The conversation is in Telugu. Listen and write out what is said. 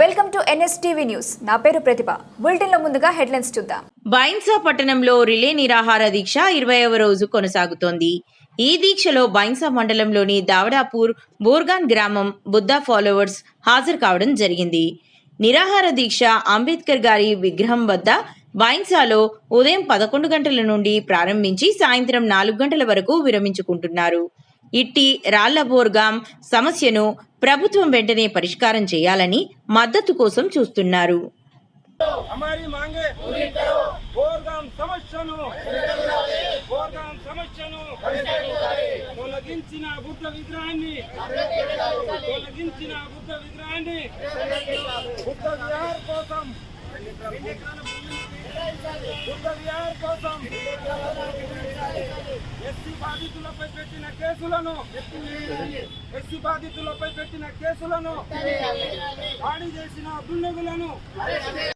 Welcome to NSTV news. నా పేరు ప్రతిభ. బులెటిన్లో ముందుగా హెడ్లైన్స్ చూద్దాం. బైన్సా పట్టణంలో రిలే నిరాహార దీక్ష ఇరవైవ రోజు కొనసాగుతోంది. ఈ దీక్షలో బైన్సా మండలంలోని దావడాపూర్ బోర్గాన్ గ్రామం బుద్ధా ఫాలోవర్స్ హాజరు కావడం జరిగింది. నిరాహార దీక్ష అంబేద్కర్ గారి విగ్రహం వద్ద బైన్సాలో ఉదయం పదకొండు గంటల నుండి ప్రారంభించి సాయంత్రం నాలుగు గంటల వరకు విరమించుకుంటున్నారు. ఇట్టి రాళ్ళబోర్గాం సమస్యను ప్రభుత్వం వెంటనే పరిష్కారం చేయాలని మద్దతు కోసం చూస్తున్నారు. బాధితులపై పెట్టిన కేసులను ఎస్సీ బాధితులపై పెట్టిన కేసులను దాడి చేసిన దుండగులను